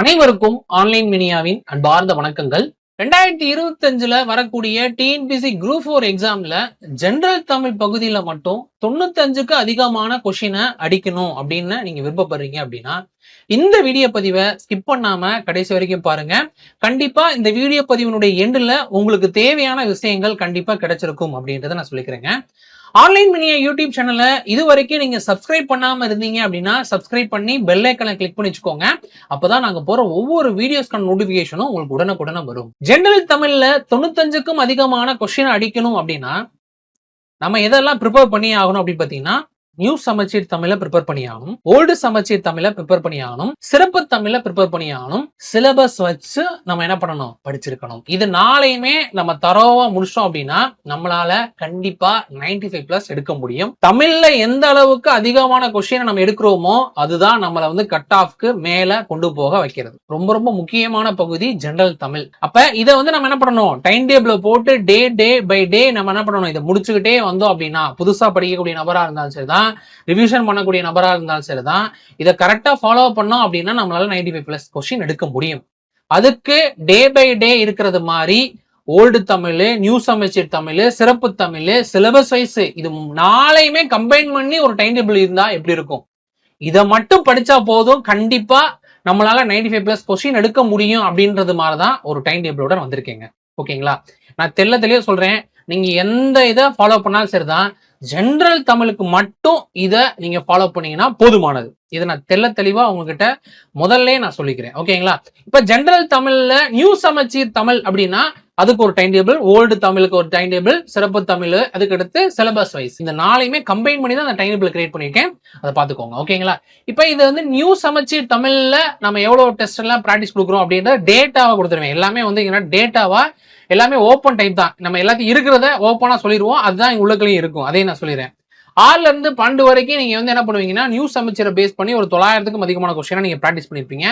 அனைவருக்கும் ஆன்லைன் மினியாவின் அன்பார்ந்த வணக்கங்கள். ரெண்டாயிரத்தி இருபத்தி அஞ்சுல வரக்கூடிய டிஎன்பிசி குரூப் ஃபோர் எக்ஸாம்ல ஜென்ரல் தமிழ் பகுதியில மட்டும் தொண்ணூத்தஞ்சுக்கு அதிகமான கொஷினை அடிக்கணும் அப்படின்னு நீங்க விருப்பப்படுறீங்க அப்படின்னா இந்த வீடியோ பதிவை ஸ்கிப் பண்ணாம கடைசி வரைக்கும் பாருங்க. கண்டிப்பா இந்த வீடியோ பதிவினுடைய எண்டுல உங்களுக்கு தேவையான விஷயங்கள் கண்டிப்பா கிடைச்சிருக்கும் அப்படின்றத நான் சொல்லிக்கிறேங்க. ஆன்லைன் மினியா யூடியூப் சேனலை இது வரைக்கும் நீங்க சப்ஸ்கிரைப் பண்ணாம இருந்தீங்க அப்படின்னா சப்ஸ்கிரைப் பண்ணி பெல் ஐக்கனை கிளிக் பண்ணி வச்சுக்கோங்க. அப்பதான் நாங்க போற ஒவ்வொரு வீடியோஸ்க்கான நோட்டிபிகேஷனும் உங்களுக்கு உடனுக்குடனே வரும். ஜென்ரல் தமிழ்ல தொண்ணூத்தஞ்சுக்கும் அதிகமான கொஸ்டின் அடிக்கணும் அப்படின்னா நம்ம எதெல்லாம் ப்ரிப்பேர் பண்ணி ஆகணும் அப்படின்னு பார்த்தீங்கன்னா நியூ சமச்சீர் தமிழ ப்ரிப்பேர் பண்ணியாகணும். ஓல்டு சமச்சீர் தமிழ ப்ரிப்பேர் பண்ணியாகணும். சிறப்பு தமிழ ப்ரிப்பேர் பண்ணியாகணும். சிலபஸ் வச்சு நம்ம என்ன பண்ணணும்? படிச்சிருக்கணும். இது நாளையுமே நம்ம தரோவா முடிச்சோம் அப்படின்னா நம்மளால கண்டிப்பா 95 ஃபைவ் பிளஸ் எடுக்க முடியும். தமிழ்ல எந்த அளவுக்கு அதிகமான கொஸ்டினை நம்ம எடுக்கிறோமோ அதுதான் நம்மளை வந்து கட் ஆஃப்க்கு மேல கொண்டு போக வைக்கிறது. ரொம்ப ரொம்ப முக்கியமான பகுதி ஜெனரல் தமிழ். அப்ப இதை வந்து நம்ம என்ன பண்ணணும்? டைம் டேபிள போட்டு டே டே பை டே நம்ம என்ன பண்ணணும்? இதை முடிச்சுக்கிட்டே வந்தோம் அப்படின்னா புதுசா படிக்கக்கூடிய நபரா இருந்தாலும் சரிதான். ரிவிஷன் பண்ணக்கூடிய நபரா இருந்தாலும் சரி தான் இதை கரெக்டா ஃபாலோ பண்ணோம் அப்படின்னா நம்மளால 95 ஃபைவ் ப்ளஸ் கொஸ்டின் எடுக்க முடியும். அதுக்கு டே பை டே இருக்கிறது மாதிரி ஓல்டு தமிழ் நியூ சமைச்சர் தமிழ் சிறப்பு தமிழ் சிலபஸ் வைஸ் இது நாளையுமே கம்பைன் பண்ணி ஒரு டைம் டேபிள் இருந்தா எப்படி இருக்கும்? இதை மட்டும் படிச்சா போதும். கண்டிப்பா நம்மளால 95 ஃபைவ் பிளஸ் கொஸ்டின் எடுக்க முடியும் அப்படின்றது மாதிரி தான் ஒரு டைம் டேபிளோட வந்திருக்கேங்க. ஓகேங்களா நான் தெல்ல தெளிவாக சொல்றேன். நீங்க எந்த இதை ஃபாலோ பண்ணாலும் சரிதான். ஜென்ரல் தமிழுக்கு மட்டும் இதை நீங்க ஃபாலோ பண்ணீங்கன்னா போதுமானது. இதை நான் தெல்ல தெளிவா உங்ககிட்ட முதல்ல நான் சொல்லிக்கிறேன். ஓகேங்களா இப்ப ஜென்ரல் தமிழ்ல நியூ சமச்சீர் தமிழ் அப்படின்னா அதுக்கு ஒரு டைம் டேபிள் ஓல்டு தமிழுக்கு ஒரு டைம் டேபிள் சிறப்பு தமிழ் அதுக்கு அடுத்து சிலபஸ் வைஸ் இந்த நாளையுமே கம்பைன் பண்ணி தான் அந்த டைம் டேபிள் கிரியேட் பண்ணியிருக்கேன். அதை பார்த்துக்கோங்க. ஓகேங்களா இப்போ இது வந்து நியூ சமச்சீர் தமிழ்ல நம்ம எவ்வளவு டெஸ்ட் எல்லாம் ப்ராக்டிஸ் கொடுக்குறோம் அப்படின்ற டேட்டாவை கொடுத்துருவேன். எல்லாமே வந்து டேட்டாவா எல்லாமே ஓப்பன் டைப் தான். நம்ம எல்லாத்தையும் இருக்கிறத ஓப்பனா சொல்லிடுவோம் அதுதான் எங்க உள்ளக்குள்ளேயும் இருக்கும். அதையும் நான் சொல்லிடுறேன். ஆறுல இருந்து பன்னெண்டு வரைக்கும் நீங்க வந்து என்ன பண்ணுவீங்கன்னா நியூஸ் சமைச்சரை பேஸ் பண்ணி ஒரு தொள்ளாயிரத்துக்கும் அதிகமான கொஸ்டினா நீங்க ப்ராக்டிஸ் பண்ணிருப்பீங்க.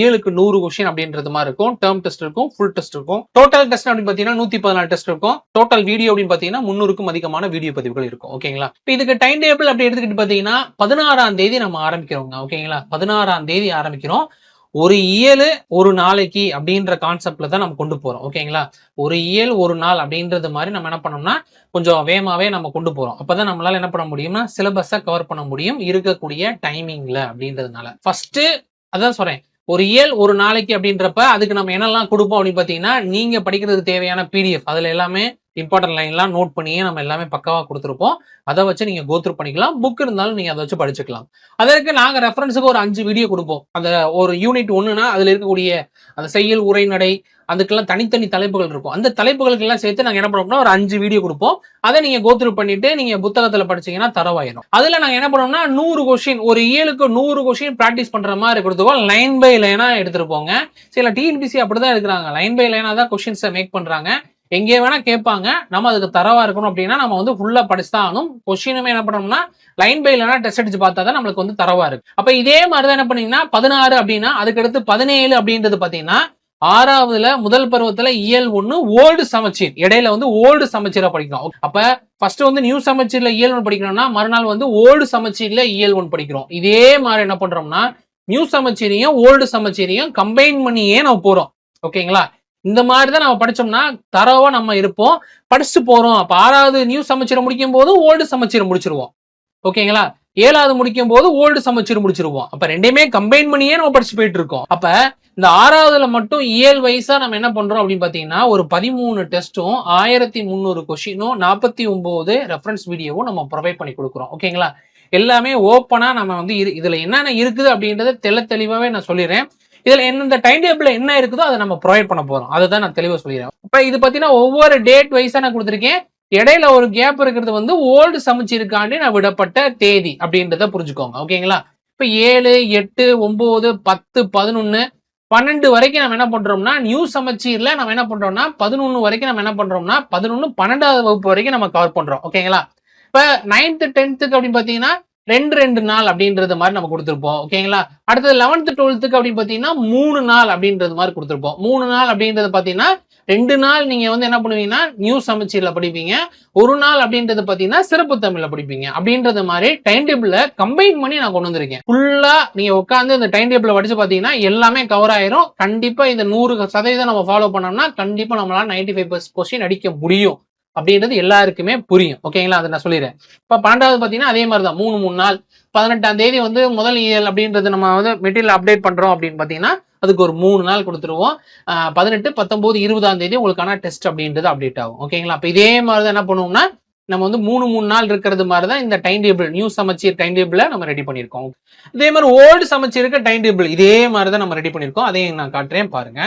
ஏழுக்கு நூறு கொஸ்டின் அப்படின்றது மாதிரி இருக்கும். டேர்ம் டெஸ்ட் இருக்கும் ஃபுல் டெஸ்ட் இருக்கும். டோட்டல் டெஸ்ட் அப்படின்னு பாத்தீங்கன்னா நூத்தி பதினாலு டெஸ்ட் இருக்கும். டோட்டல் வீடியோ அப்படின்னு பாத்தீங்கன்னா முன்னூறுக்கும் அதிகமான வீடியோ பதிவுகள் இருக்கும். ஓகேங்களா இப்போ இதுக்கு டைம் டேபிள் அப்படி எடுத்துக்கிட்டு பாத்தீங்கன்னா பதினாறாம் தேதி நம்ம ஆரம்பிக்கிறோங்க. ஓகேங்களா பதினாறாம் தேதி ஆரம்பிக்கிறோம். ஒரு இயலு ஒரு நாளைக்கு அப்படின்ற கான்செப்ட்ல தான் நம்ம கொண்டு போறோம். ஓகேங்களா ஒரு இயல் ஒரு நாள் அப்படின்றது மாதிரி நம்ம என்ன பண்ணோம்னா கொஞ்சம் வேகமாவே நம்ம கொண்டு போறோம். அப்பதான் நம்மளால என்ன பண்ண முடியும்னா சிலபஸை கவர் பண்ண முடியும் இருக்கக்கூடிய டைமிங்ல அப்படின்றதுனால. ஃபர்ஸ்ட் அதான் சொல்றேன். ஒரு இயல் ஒரு நாளைக்கு அப்படின்றப்ப அதுக்கு நம்ம என்னெல்லாம் கொடுப்போம் அப்படின்னு பாத்தீங்கன்னா நீங்க படிக்கிறதுக்கு தேவையான பிடிஎஃப் அதுல எல்லாமே இம்பார்ட்டன்ட் லைன்லாம் நோட் பண்ணியே நம்ம எல்லாமே பக்கவாக கொடுத்துருப்போம். அதை வச்சு நீங்கள் கோத்ரூ பண்ணிக்கலாம். புக் இருந்தாலும் நீங்கள் அதை வச்சு படிச்சுக்கலாம். அதற்கு நாங்கள் ரெஃபரன்ஸுக்கு ஒரு அஞ்சு வீடியோ கொடுப்போம். அந்த ஒரு யூனிட் ஒன்றுனா அதில் இருக்கக்கூடிய அந்த செயல் உரைநடை அதுக்கெல்லாம் தனித்தனி தலைப்புகள் இருக்கும். அந்த தலைப்புகளுக்கெல்லாம் சேர்த்து நாங்கள் என்ன பண்ணோம்னா ஒரு அஞ்சு வீடியோ கொடுப்போம். அதை நீங்கள் கோத்ரூ பண்ணிட்டு நீங்கள் புத்தகத்தில் படிச்சீங்கன்னா தரவாயிடும் அதில் நாங்கள் என்ன பண்ணோம்னா நூறு கொஷின் ஒரு ஏழுக்கு நூறு கொஷின் ப்ராக்டிஸ் பண்ணுற மாதிரி கொடுத்துருவோம். லைன் பை லைனாக எடுத்துருப்போங்க சில டிஎன்பிசி அப்படி தான் இருக்கிறாங்க லைன் பை லைனாக தான் கொஷின்ஸை மேக் பண்ணுறாங்க எங்கே வேணா கேட்பாங்க. நம்ம அதுக்கு தரவா இருக்கணும் அப்படின்னா நம்ம வந்து ஃபுல்லா படிச்சுதான் ஆகணும். கொஸ்டினுமே என்ன பண்ணோம்னா லைன் பை லைனா டெஸ்ட் அடிச்சு பார்த்தா தான் நம்மளுக்கு வந்து தரவா இருக்கு. அப்ப இதே மாதிரி தான் என்ன பண்ணீங்கன்னா பதினாறு அப்படின்னா அதுக்கடுத்து பதினேழு அப்படின்றது பாத்தீங்கன்னா ஆறாவதுல முதல் பருவத்துல இயல் ஒண்ணு ஓல்டு சமச்சீர். இடையில வந்து ஓல்டு சமச்சீரா படிக்கணும். அப்ப ஃபர்ஸ்ட் வந்து நியூ சமச்சீர்ல இயல் ஒன்று படிக்கணும்னா மறுநாள் வந்து ஓல்டு சமச்சீர்ல இயல் ஒன்று படிக்கிறோம். இதே மாதிரி என்ன பண்றோம்னா நியூ சமச்சீரையும் ஓல்டு சமச்சீரையும் கம்பைன் பண்ணியே நம்ம போறோம்? ஓகேங்களா? இந்த மாதிரி தான் நம்ம படிச்சோம்னா தரவா நம்ம இருப்போம். படிச்சுட்டு போகிறோம் அப்போ ஆறாவது நியூ சமச்சீரை முடிக்கும் போது ஓல்டு சமச்சீரை முடிச்சிருவோம். ஓகேங்களா? ஏழாவது முடிக்கும் போது ஓல்டு சமச்சீர் முடிச்சிருவோம். அப்ப ரெண்டையுமே கம்பைன் பண்ணியே நம்ம படிச்சு போயிட்டு இருக்கோம். அப்ப இந்த ஆறாவதுல மட்டும் இயல் வைஸா நம்ம என்ன பண்றோம் அப்படின்னு பாத்தீங்கன்னா ஒரு பதிமூணு டெஸ்ட்டும் ஆயிரத்தி முந்நூறு கொஷினும் நாற்பத்தி ஒன்பது ரெஃபரன்ஸ் வீடியோவும் நம்ம ப்ரொவைட் பண்ணி கொடுக்குறோம். ஓகேங்களா? எல்லாமே ஓப்பனா நம்ம வந்து இரு- இதுல என்னென்ன இருக்குது அப்படின்றத தெல தெளிவாவே நான் சொல்லிடுறேன். இதுல எந்தெந்த டைம் டேபிள்ல என்ன இருக்குதோ அதை நம்ம ப்ரொவைட் பண்ண போறோம். அதை தான் நான் தெளிவாக சொல்லிடுறேன் இப்போ இது பார்த்தீங்கன்னா ஒவ்வொரு டேட் வைஸாக நான் கொடுத்துருக்கேன். இடையில ஒரு கேப் இருக்கிறது வந்து ஓல்டு சமைச்சிருக்காண்டி நான் விடப்பட்ட தேதி அப்படின்றத புரிஞ்சுக்கோங்க. ஓகேங்களா இப்போ ஏழு எட்டு ஒன்பது பத்து பதினொன்னு பன்னெண்டு வரைக்கும் நம்ம என்ன பண்றோம்னா நியூ சமச்சீர்ல நம்ம என்ன பண்றோம்னா பதினொன்று வரைக்கும் நம்ம என்ன பண்றோம்னா பதினொன்று பன்னெண்டாவது வகுப்பு வரைக்கும் நம்ம கவர் பண்றோம். ஓகேங்களா இப்போ நைன்த்து டென்த்துக்கு அப்படின்னு பார்த்தீங்கன்னா ரெண்டு ரெண்டு நாள் அப்படின்றது மாதிரி நம்ம கொடுத்துருப்போம். ஓகேங்களா? அடுத்தது லெவன்த்து டுவெல்த்துக்கு அப்படின்னு பார்த்தீங்கன்னா மூணு நாள் அப்படின்றது மாதிரி கொடுத்துருப்போம். மூணு நாள் அப்படின்றது பார்த்தீங்கன்னா ரெண்டு நாள் நீங்க வந்து என்ன பண்ணுவீங்கன்னா நியூ சமச்சீர்ல படிப்பீங்க. ஒரு நாள் அப்படின்றது பார்த்தீங்கன்னா சிறப்பு தமிழ்ல படிப்பீங்க. அப்படின்றது மாதிரி டைம் டேபிளில் கம்பைன் பண்ணி நான் கொண்டு வந்திருக்கேன். ஃபுல்லா நீங்க உட்காந்து இந்த டைம் டேபிளில் படிச்சு பார்த்தீங்கன்னா எல்லாமே கவர் ஆயிரும். கண்டிப்பா இந்த நூறு சதவீதம் நம்ம ஃபாலோ பண்ணோம்னா கண்டிப்பா நம்மளால நைன்டி ஃபைவ் கொஸ்டின் அடிக்க முடியும். அப்படின்றது எல்லாருக்குமே புரியும். ஓகேங்களா அதை நான் சொல்லிடுறேன். இப்போ பன்னெண்டாவது பார்த்தீங்கன்னா அதே மாதிரி தான் மூணு மூணு நாள். பதினெட்டாம் தேதி வந்து முதல் இயல் அப்படின்றது நம்ம வந்து மெட்டீரியல் அப்டேட் பண்ணுறோம் அப்படின்னு பார்த்தீங்கன்னா அதுக்கு ஒரு மூணு நாள் கொடுத்துருவோம். பதினெட்டு பத்தொம்போது இருபதாம் தேதி உங்களுக்கான டெஸ்ட் அப்படின்றது அப்டேட் ஆகும். ஓகேங்களா அப்போ இதே மாதிரி தான் என்ன பண்ணுவோம்னா நம்ம வந்து மூணு மூணு நாள் இருக்கிறது மாதிரி தான் இந்த time table new Samacheer time டேபிளை நம்ம ரெடி பண்ணியிருக்கோம். இதே மாதிரி ஓல்டு சமச்சீருக்கு டைம் டேபிள் இதே மாதிரி தான் நம்ம ரெடி பண்ணியிருக்கோம். அதையும் நான் காட்டுறேன் பாருங்க.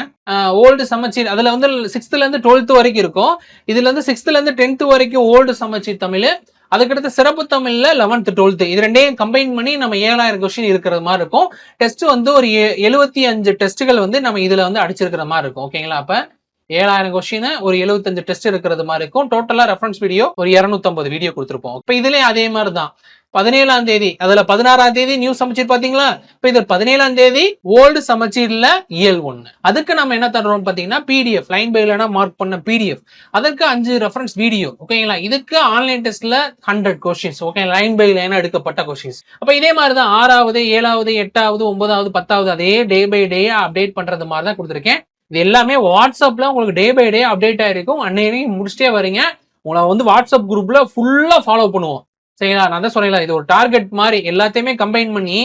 ஓல்டு சமச்சீர் அதில் வந்து சிக்ஸ்த்துலேருந்து டுவெல்த்து டுவெல்த் வரைக்கும் இருக்கும். இதுல சிக்ஸ்த்துலேருந்து டென்த்து வரைக்கும் ஓல்டு சமச்சீர் தமிழ் அதுக்கடுத்து சிறப்பு தமிழ்ல லெவன்த் டுவெல்த் இது ரெண்டையும் கம்பைன் பண்ணி நம்ம ஏழாயிரம் கொஸ்டின் இருக்கிற மாதிரி இருக்கும். டெஸ்ட் வந்து ஒரு எழுபத்தி அஞ்சு டெஸ்ட்டுகள் வந்து நம்ம இதுல வந்து அடிச்சிருக்கிற மாதிரி இருக்கும். ஓகேங்களா அப்ப? ஏழாயிரம் கொஸ்டின் ஒரு எழுபத்தஞ்சு டெஸ்ட் இருக்கிறது மாதிரி இருக்கும். டோட்டலா ரெஃபரன்ஸ் வீடியோ ஒரு 250 வீடியோ கொடுத்துருப்போம். இப்ப இதுலயும் அதே மாதிரி தான் பதினேழாம் தேதி அதுல பதினாறாம் தேதி நியூ சமச்சீர் பாத்தீங்களா? இப்ப இது பதினேழாம் தேதி ஓல்டு சமச்சீர்ல இயல் ஒண்ணு. அதுக்கு நம்ம என்ன தர்றோம் பாத்தீங்கன்னா பிடிஎஃப் லைன் பை லைனா மார்க் பண்ண பிடிஎஃப் அதற்கு அஞ்சு ரெஃபரன்ஸ் வீடியோ ஓகேங்களா இதுக்கு ஆன்லைன் டெஸ்ட்ல hundred questions okay line by லைனா எடுக்கப்பட்ட கொஸ்டின்ஸ் அப்ப இதே மாதிரி தான் ஆறாவது ஏழாவது எட்டாவது ஒன்பதாவது பத்தாவது அதே டே பை டே அப்டேட் பண்றது மாதிரி தான் கொடுத்துருக்கேன். இது எல்லாமே வாட்ஸ்அப்பில் உங்களுக்கு டே பை டே அப்டேட் ஆகிருக்கும் அன்னைக்கு முடிச்சிட்டே வரீங்க. உங்களை வந்து வாட்ஸ்அப் குரூப்பில் ஃபுல்லாக ஃபாலோ பண்ணுவோம். சரிங்களா? நான் தான் சொன்னேன்ல இது ஒரு டார்கெட் மாதிரி எல்லாத்தையுமே கம்பைன் பண்ணி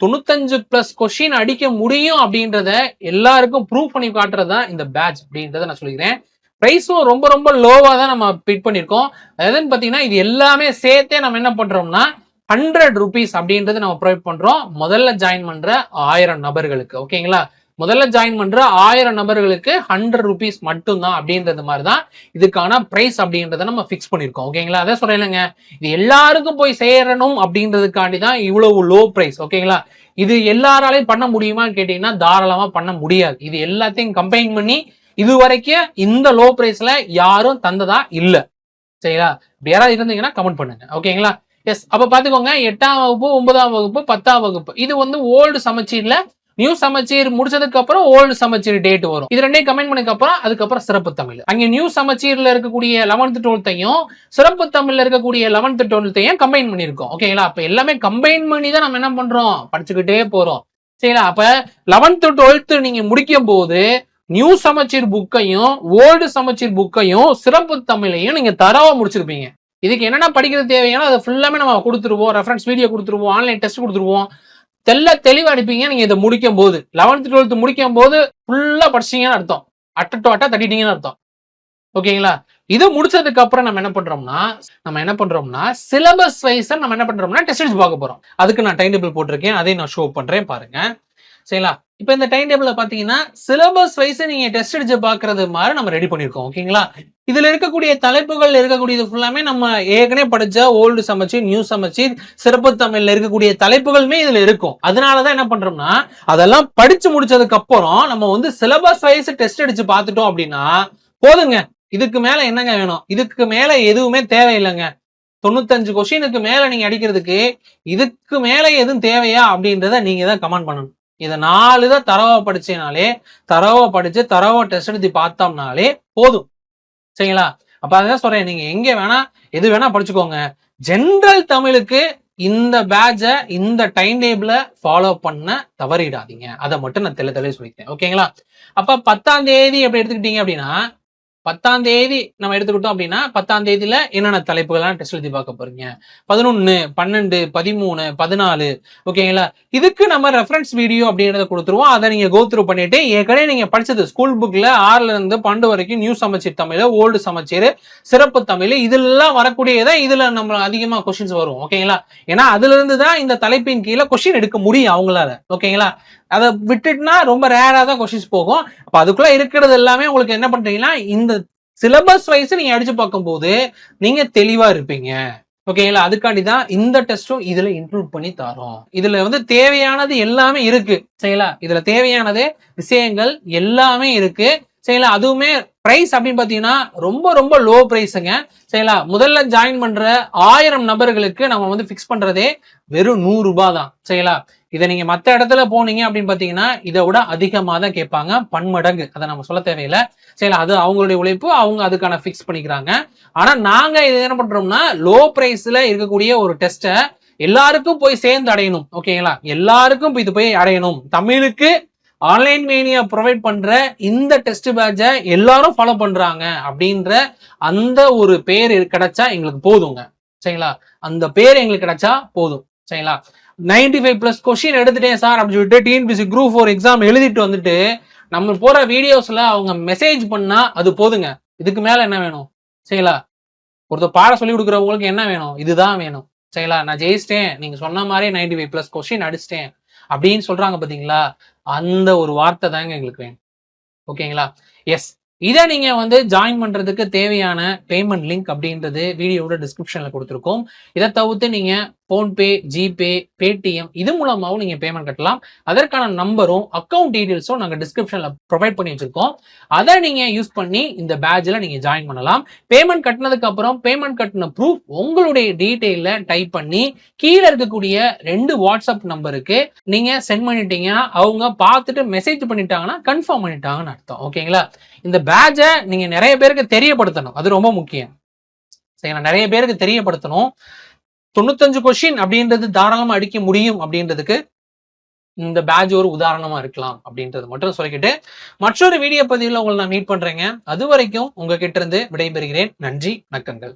தொண்ணூத்தஞ்சு பிளஸ் கொஷின் அடிக்க முடியும் அப்படின்றத எல்லாருக்கும் ப்ரூவ் பண்ணி காட்டுறது தான் இந்த பேட்ச் அப்படின்றத நான் சொல்லிக்கிறேன். ப்ரைஸும் ரொம்ப ரொம்ப லோவாக தான் நம்ம பிட் பண்ணியிருக்கோம். எதுன்னு பார்த்தீங்கன்னா இது எல்லாமே சேர்த்தே நம்ம என்ன பண்ணுறோம்னா ஹண்ட்ரட் ருபீஸ் அப்படின்றத நம்ம ப்ரொவைட் பண்ணுறோம் முதல்ல ஜாயின் பண்ணுற ஆயிரம் நபர்களுக்கு. ஓகேங்களா முதல்ல ஜாயின் பண்ற ஆயிரம் நபர்களுக்கு ஹண்ட்ரட் ருபீஸ் மட்டும்தான் அப்படின்றது மாதிரி தான் இதுக்கான பிரைஸ் அப்படின்றத நம்ம ஃபிக்ஸ் பண்ணியிருக்கோம். ஓகேங்களா அதை சொல்லலைங்க. இது எல்லாருக்கும் போய் சேரணும் அப்படின்றதுக்காண்டி தான் இவ்வளவு லோ பிரைஸ் ஓகேங்களா இது எல்லாராலையும் பண்ண முடியுமான்னு கேட்டீங்கன்னா தாராளமா பண்ண முடியாது. இது எல்லாத்தையும் கம்பைன் பண்ணி இது வரைக்கும் இந்த லோ பிரைஸ்ல யாரும் தந்ததா இல்ல. சரிங்களா? இப்படி யாராவது இருந்தீங்கன்னா கமெண்ட் பண்ணுங்க. ஓகேங்களா எஸ் அப்ப பாத்துக்கோங்க எட்டாம் வகுப்பு ஒன்பதாம் வகுப்பு பத்தாம் வகுப்பு. இது வந்து ஓல்டு சமச்சீர்ல நியூ சமச்சீர் முடிச்சதுக்கு அப்புறம் ஓல்டு சமச்சீர் டேட் வரும். இது ரெண்டையும் கமெண்ட் பண்ணதுக்கு அப்புறம் அதுக்கப்புறம் சிறப்பு தமிழ். அங்க நியூ சமச்சீர்ல இருக்கக்கூடிய லெவன்த் டுவெல்த்தையும் சிறப்பு தமிழ்ல இருக்கக்கூடிய லெவன்த் டுவெல்த்தையும் கம்பைன் பண்ணியிருக்கோம். ஓகேங்களா அப்ப எல்லாமே கம்பைன் பண்ணி தான் நம்ம என்ன பண்றோம்? படிச்சுக்கிட்டே போறோம். சரிங்களா? அப்ப லெவன்த் டுவெல்த் நீங்க முடிக்கும் போது நியூ சமச்சீர் புக்கையும் ஓல்டு சமச்சீர் புக்கையும் சிறப்பு தமிழையும் நீங்க தரவா முடிச்சிருப்பீங்க. இதுக்கு என்னென்ன படிக்கிறது தேவையான அதை ஃபுல்லாமே நம்ம கொடுத்துருவோம். ரெஃபரன்ஸ் வீடியோ கொடுத்துருவோம். ஆன்லைன் டெஸ்ட் கொடுத்துருவோம். தெல்ல தெளிவா அடிப்பீங்க நீங்க இதை முடிக்கும் போது லெவன்த் டுவெல்த் முடிக்கும் போது ஃபுல்லா படிச்சீங்கன்னு அர்த்தம் அட்ட டு அட்டா தட்டிட்டீங்கன்னு அர்த்தம் ஓகேங்களா இது முடிச்சதுக்கு அப்புறம் நம்ம என்ன பண்றோம்னா நம்ம என்ன பண்றோம்னா சிலபஸ் வைஸ் நம்ம என்ன பண்றோம்னா டெஸ்ட் பார்க்க போறோம் அதுக்கு நான் டைம் டேபிள் போட்டிருக்கேன் அதையும் நான் ஷோ பண்றேன் பாருங்க சரிங்களா இப்போ இந்த டைம் டேபிள்ல பாத்தீங்கன்னா சிலபஸ் வைஸ் நீங்க டெஸ்ட் அடிச்சு பாக்குறது மாதிரி நம்ம ரெடி பண்ணிருக்கோம் ஓகேங்களா இதுல இருக்கக்கூடிய தலைப்புகள் இருக்கக்கூடியது ஃபுல்லாமே நம்ம ஏற்கனவே படிச்ச ஓல்டு சமைச்சு நியூ சமைச்சு சிறப்பு தமிழ்ல இருக்கக்கூடிய தலைப்புகளுமே இதுல இருக்கும். அதனாலதான் என்ன பண்றோம்னா அதெல்லாம் படிச்சு முடிச்சதுக்கு அப்புறம் நம்ம வந்து சிலபஸ் வைஸ் டெஸ்ட் அடிச்சு பார்த்துட்டோம் அப்படின்னா போதுங்க. இதுக்கு மேல என்னங்க வேணும்? இதுக்கு மேல எதுவுமே தேவையில்லைங்க. தொண்ணூத்தஞ்சு கொஸ்டினுக்கு மேல நீங்க அடிக்கிறதுக்கு இதுக்கு மேல எதுவும் தேவையா அப்படின்றத நீங்க தான் கமெண்ட் பண்ணணும். இதை நாலு தான் தரவா படிச்சேனாலே தரவா படிச்சு தரவா டெஸ்ட் எடுத்து பார்த்தோம்னாலே போதும். சரிங்களா? அப்ப அதான் சொல்றேன் நீங்க எங்க வேணா எது வேணா படிச்சுக்கோங்க. ஜென்ரல் தமிழுக்கு இந்த பேட்சை இந்த டைம் டேபிள ஃபாலோ பண்ண தவறிடாதீங்க. அதை மட்டும் நான் தெளி தெளிவு சொல்லிக்கிறேன் ஓகேங்களா அப்ப பத்தாம் தேதி எப்படி எடுத்துக்கிட்டீங்க அப்படின்னா பத்தாம் தேதி நம்ம எடுத்துக்கிட்டோம் அப்படின்னா பத்தாம் தேதியில என்னென்ன தலைப்புகள்லாம் டெஸ்ட் எழுதி பார்க்க போறீங்க? பதினொன்னு பன்னெண்டு பதிமூணு பதினாலு ஓகேங்களா இதுக்கு நம்ம ரெஃபரன்ஸ் வீடியோ அப்படின்றத கொடுத்துருவோம். அதை நீங்க கோத்ரூ பண்ணிட்டு ஏற்கனவே நீங்க படிச்சது ஸ்கூல் புக்ல ஆறுல இருந்து பன்னெண்டு வரைக்கும் நியூ சமச்சீர் தமிழ் ஓல்டு சமச்சீர் சிறப்பு தமிழ் இதெல்லாம் வரக்கூடியதை இதுல நம்ம அதிகமா கொஸ்டின்ஸ் வரும் ஓகேங்களா ஏன்னா அதுல இருந்து தான் இந்த தலைப்பின் கீழே கொஸ்டின் எடுக்க முடியும் அவங்களால ஓகேங்களா அதை விட்டுட்டுனா ரொம்ப ரேரா தான் கொஷின்ஸ் போகும். அப்போ அதுக்குள்ள இருக்கிறது எல்லாமே உங்களுக்கு என்ன பண்றீங்கன்னா இந்த சிலபஸ் வைஸ் நீங்க அடிச்சு பார்க்கும்போது நீங்க தெளிவா இருப்பீங்க. ஓகேங்களா அதுக்காண்டி தான் இந்த டெஸ்ட்டும் இதுல இன்க்ளூட் பண்ணி தரோம். இதுல வந்து தேவையானது எல்லாமே இருக்கு. சரிங்களா? இதுல தேவையானது விஷயங்கள் எல்லாமே இருக்கு. சரிங்களா? அதுவுமே பிரைஸ் அப்படின்னு பாத்தீங்கன்னா ரொம்ப ரொம்ப லோ பிரைஸுங்க சரிங்களா? முதல்ல ஜாயின் பண்ற ஆயிரம் நபர்களுக்கு நம்ம வந்து ஃபிக்ஸ் பண்றதே வெறும் நூறு ரூபாய் தான் சரிங்களா? இதை நீங்க மத்த இடத்துல போனீங்க அப்படின்னு பாத்தீங்கன்னா இதை விட அதிகமா தான் கேட்பாங்க. பன்மடங்கு. அதை நம்ம சொல்ல தேவையில்லை. சரிங்களா? அது அவங்களுடைய உழைப்பு. அவங்க அதுக்கான ஃபிக்ஸ் பண்ணிக்கிறாங்க. ஆனா நாங்க இது என்ன பண்றோம்னா லோ பிரைஸ்ல இருக்கக்கூடிய ஒரு டெஸ்ட்டை எல்லாருக்கும் போய் சேர்ந்து அடையணும். ஓகேங்களா? எல்லாருக்கும் இது போய் அடையணும். தமிழுக்கு ஆன்லைன் மீனியா ப்ரொவைட் பண்ற இந்த டெஸ்ட் பேட்சை எல்லாரும் ஃபாலோ பண்றாங்க அப்படின்ற அந்த ஒரு பேர் கிடைச்சா எங்களுக்கு போதுங்க. சரிங்களா? அந்த பேர் எங்களுக்கு கிடைச்சா போதும். சரிங்களா? நைன்டி ஃபைவ் ப்ளஸ் கொஷின் எடுத்துட்டேன் சார் அப்படின்னு சொல்லிட்டு டிஎன்பிசி குரூப் ஃபோர் எக்ஸாம் எழுதிட்டு வந்துட்டு நம்ம போற வீடியோஸ்ல அவங்க மெசேஜ் பண்ணா அது போதுங்க. இதுக்கு மேல என்ன வேணும்? சரிங்களா? ஒருத்தர் பாட சொல்லி கொடுக்குறவங்களுக்கு என்ன வேணும்? இதுதான் வேணும். சரிங்களா? நான் ஜெயிச்சிட்டேன். நீங்க சொன்ன மாதிரி நைன்டி ஃபைவ் ப்ளஸ் கொஸ்டின் அடிச்சிட்டேன். அப்படின்னு சொல்றாங்க பாத்தீங்களா? அந்த ஒரு வார்த்தை தாங்க எங்களுக்கு வேணும். ஓகேங்களா? எஸ் இதை நீங்க வந்து ஜாயின் பண்றதுக்கு தேவையான பேமெண்ட் லிங்க் அப்படின்றது வீடியோட டிஸ்கிரிப்ஷன்ல கொடுத்துருக்கோம். இதை தவிர்த்து நீங்க போன்பே ஜிபே பேடிஎம் இது மூலமாகவும் நீங்கள் பேமெண்ட் கட்டலாம். அதற்கான நம்பரும் அக்கௌண்ட் டீடைல்ஸும் நாங்கள் டிஸ்கிரிப்ஷனில் ப்ரொவைட் பண்ணி வச்சிருக்கோம். அதை நீங்கள் யூஸ் பண்ணி இந்த பேட்ச்ல நீங்கள் ஜாயின் பண்ணலாம். பேமெண்ட் கட்டினதுக்கு அப்புறம் பேமெண்ட் கட்டின ப்ரூஃப் உங்களுடைய டீட்டெயிலில் டைப் பண்ணி கீழே இருக்கக்கூடிய ரெண்டு வாட்ஸ்அப் நம்பருக்கு நீங்கள் சென்ட் பண்ணிட்டீங்கன்னா அவங்க பார்த்துட்டு மெசேஜ் பண்ணிட்டாங்கன்னா கன்ஃபார்ம் பண்ணிட்டாங்கன்னு அர்த்தம். ஓகேங்களா இந்த பேட்சை நீங்கள் நிறைய பேருக்கு தெரியப்படுத்தணும். அது ரொம்ப முக்கியம். சரிங்களா? நிறைய பேருக்கு தெரியப்படுத்தணும். தொண்ணூத்தஞ்சு கொஷின் அப்படின்றது தாராளமா அடிக்க முடியும் அப்படின்றதுக்கு இந்த பேட்ச் ஒரு உதாரணமா இருக்கலாம் அப்படின்றது மட்டும் சொல்லிக்கிட்டு மற்றொரு வீடியோ பதிவில் உங்களை நான் மீட் பண்றேங்க. அது வரைக்கும் உங்ககிட்ட இருந்து விடைபெறுகிறேன். நன்றி வணக்கங்கள்.